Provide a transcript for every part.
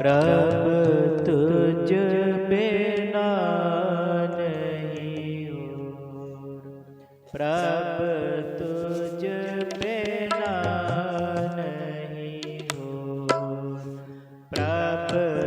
ਪ੍ਰਭ ਤੁਝ ਬਿਨਾ ਨਹੀਂ ਹੋਰ। ਪ੍ਰਭ ਤੁਝ ਬਿਨਾ ਨਹੀਂ ਹੋਰ। ਪ੍ਰਭ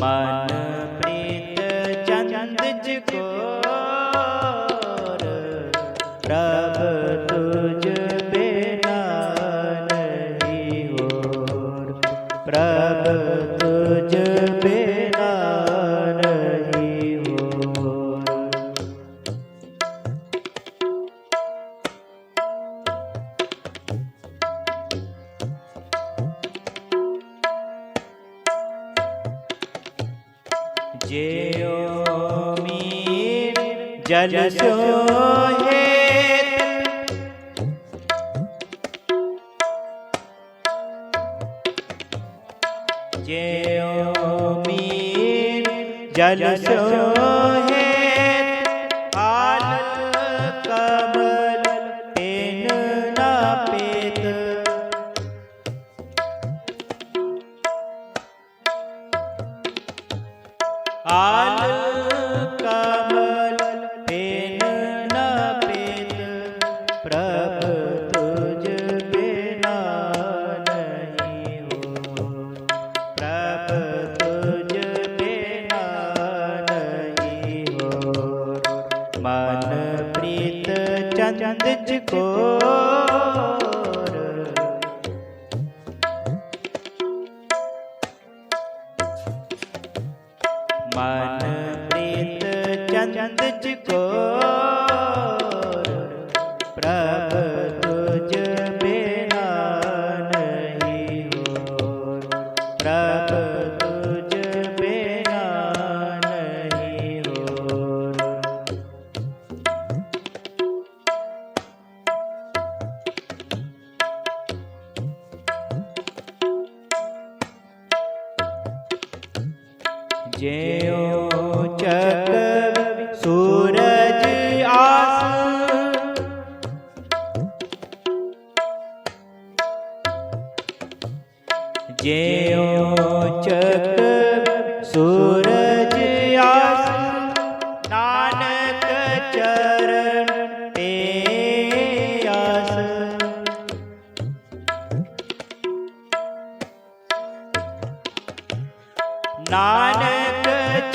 ਮਨ ਪ੍ਰੀਤ ਚੰਦ ਜਗੋਰ ਪ੍ਰਭ ਤੁਝ ਬਿਨਾ ਨਹੀਂ ਹੋਰ। ਪ੍ਰਭ ਤੁਝ ਬਿਨਾ ਜਿਉ ਮੀਰ ਜਲ ਸੋਹੇ ਜਿਉ ਮੀਰ ਜਲ ਚੰਦ ਜਕੋਰ ਮਨ ਪ੍ਰੀਤ ਚੰਦ ਜਕੋਰ ਪ੍ਰਭ ਜਿਉ ਚੱਕ ਸੂਰਜ ਆਸ ਜਿਉ ਚੱਕ ਸੂਰਜ ਆਸ ਨਾਨਕ ਚਰਨ ਤੇ ਆਸ। ਨਾਨਕ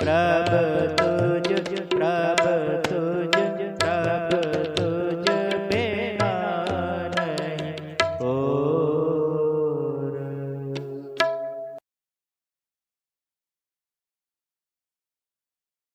प्रभ तुझ प्रभ तुझ